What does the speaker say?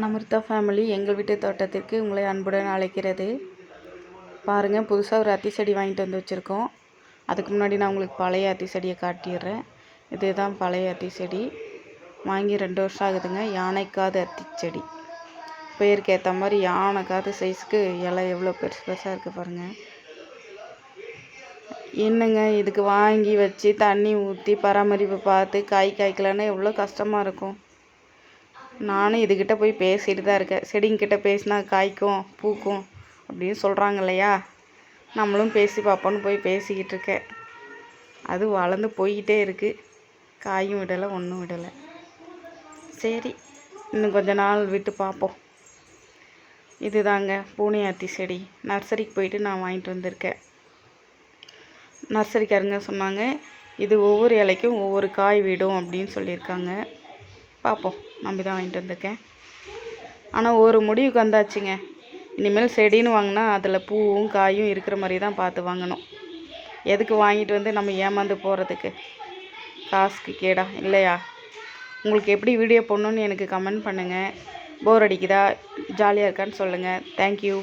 நமர்த்தா family எங்கள் வீட்டு தோட்டத்திற்கு உங்களை அன்புடன் அழைக்கிறது. பாருங்கள் புதுசாக ஒரு அத்தி செடி வாங்கிட்டு வந்து வச்சுருக்கோம். அதுக்கு முன்னாடி நான் உங்களுக்கு பழைய அத்தி செடியை காட்டிடுறேன். இதுதான் பழைய அத்தி செடி. வாங்கி ரெண்டு வருஷம் ஆகுதுங்க. யானைக்காது அத்தி செடி. பேருக்கு ஏற்ற மாதிரி யானைக்காது சைஸ்க்கு இலை எவ்வளோ பெருசு பெருசாக இருக்குது பாருங்கள் என்னங்க இதுக்கு வாங்கி வச்சு தண்ணி ஊற்றி பராமரிப்பு பார்த்து காய் காய்க்கலன்னா எவ்வளோ கஷ்டமாக இருக்கும். நானும் இதுக்கிட்ட போய் பேசிட்டு தான் இருக்கேன். செடிங்கிட்ட பேசினா காய்க்கும் பூக்கும் அப்படின்னு சொல்கிறாங்க இல்லையா? நம்மளும் பேசி பார்ப்போன்னு போய் பேசிக்கிட்டு இருக்கேன். அது வளர்ந்து போய்கிட்டே இருக்குது காயும் விடலை ஒன்றும் விடலை. சரி இன்னும் கொஞ்ச நாள் விட்டு பார்ப்போம் இதுதாங்க பூனையாத்தி செடி. நர்சரிக்கு போயிட்டு நான் வாங்கிட்டு வந்திருக்கேன். நர்சரிக்காரங்க சொன்னாங்க இது ஒவ்வொரு இலைக்கும் ஒவ்வொரு காய் விடும் அப்படின்னு சொல்லியிருக்காங்க. பார்ப்போம். நம்பி தான் வாங்கிட்டு வந்திருக்கேன். ஆனால் ஒரு முடிவுக்கு வந்தாச்சுங்க. இனிமேல் செடின்னு வாங்கினா அதில் பூவும் காயும் இருக்கிற மாதிரி தான் பார்த்து வாங்கணும். எதுக்கு வாங்கிட்டு வந்து நம்ம ஏமாந்து போகிறதுக்கு காசுக்கு கேடா இல்லையா? உங்களுக்கு எப்படி வீடியோ போடணுன்னு எனக்கு கமெண்ட் பண்ணுங்கள் போர் அடிக்குதா? ஜாலியாக இருக்கான்னு சொல்லுங்கள் தேங்க்யூ